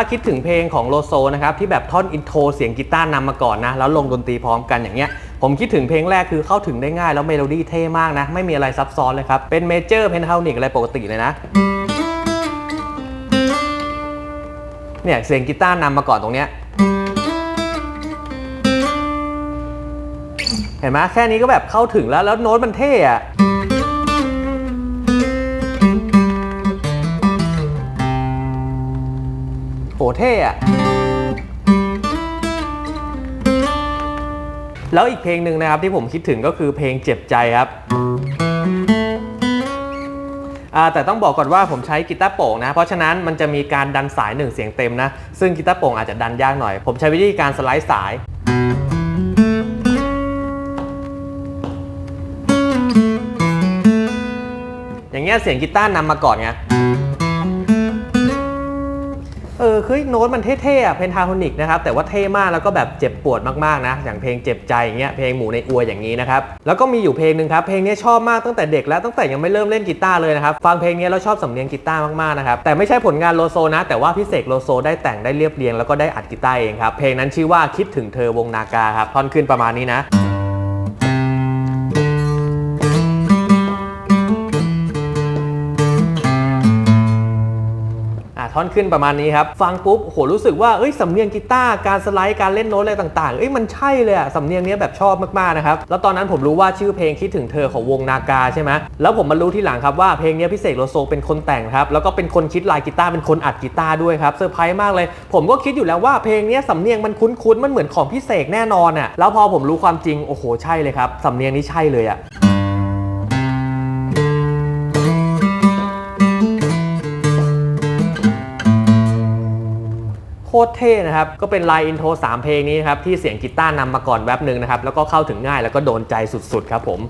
ถ้าคิดถึงเพลงของโลโซนะครับที่แบบท่อนอินโทรเสียงกีตาร์นำมาก่อนนะแล้วลงดนตรีพร้อมกันอย่างเงี้ยผมคิดถึงเพลงแรกคือเข้าถึงได้ง่ายแล้วเมโลดี้เท่มากนะ ไม่มีอะไรซับซ้อนเลยครับ เป็นเมเจอร์เพนทานิกอะไรปกติเลยนะเนี่ยเสียงกีตาร์นำมาก่อนตรงเนี้ยเห็นไหมแค่นี้ก็แบบเข้าถึงแล้วแล้วโน้ตมันเท่อะ โหเท่อะแล้วอีกเพลงหนึ่งนะครับที่ผมคิดถึงก็คือเพลงเจ็บใจครับแต่ต้องบอกก่อนว่าผมใช้กีตาร์โป่งนะ เพราะฉะนั้นมันจะมีการดันสายหนึ่งเสียงเต็มนะ ซึ่งกีตาร์โป่งอาจจะดันยากหน่อย ผมใช้วิธีการสไลด์สาย อย่างเงี้ยเสียงกีตาร์นำมาก่อนไง เออคือโน้ตมันเท่ๆอะเพนทาโทนิกนะครับแต่ว่าเท่มากแล้วก็แบบเจ็บปวดมากๆนะ อย่างเพลงเจ็บใจอย่างเงี้ยเพลงหมูในอัวอย่างนี้นะครับแล้วก็มีอยู่เพลงหนึ่งครับเพลงนี้ชอบมากตั้งแต่เด็กแล้วตั้งแต่ยังไม่เริ่มเล่นกีตาร์เลยนะครับฟังเพลงนี้แล้วชอบสำเนียงกีตาร์มากๆนะครับแต่ไม่ใช่ผลงานโลโซนะแต่ว่าพี่เสกโลโซได้แต่งได้เรียบเรียงแล้วก็ได้อัดกีตาร์เองครับเพลงนั้นชื่อว่าคิดถึงเธอวงนากาครับท่อนขึ้นประมาณนี้นะ ท่อนขึ้นประมาณนี้ครับ ฟังปุ๊บโหรู้สึกว่าเอ้ยสำเนียงกีตาร์การสไลด์การเล่นโน้ตอะไรต่างๆเอ้ยมันใช่เลยอะสำเนียงเนี้ยแบบชอบมากๆนะครับแล้วตอนนั้นผมรู้ว่าชื่อเพลงคิดถึงเธอของวงนากาใช่ไหมแล้วผมมารู้ที่หลังครับว่าเพลงเนี้ยพี่เสกโลโซเป็นคนแต่งครับแล้วก็เป็นคนคิดลายกีตาร์เป็นคนอัดกีตาร์ด้วยครับเซอร์ไพรส์มากเลย ผมก็คิดอยู่แล้วว่าเพลงเนี้ยสำเนียงมันคุ้นๆมันเหมือนของพี่เสกแน่นอนอะแล้วพอผมรู้ความจริงโอ้โหใช่เลยครับสำเนียงนี้ใช่เลยอะ โคตรเท่นะครับ ก็เป็นไลน์อินโทร3เพลงนี้นะครับที่เสียงกีตาร์นำมาก่อนแวบหนึ่งนะครับแล้วก็เข้าถึงง่ายแล้วก็โดนใจสุดๆครับผม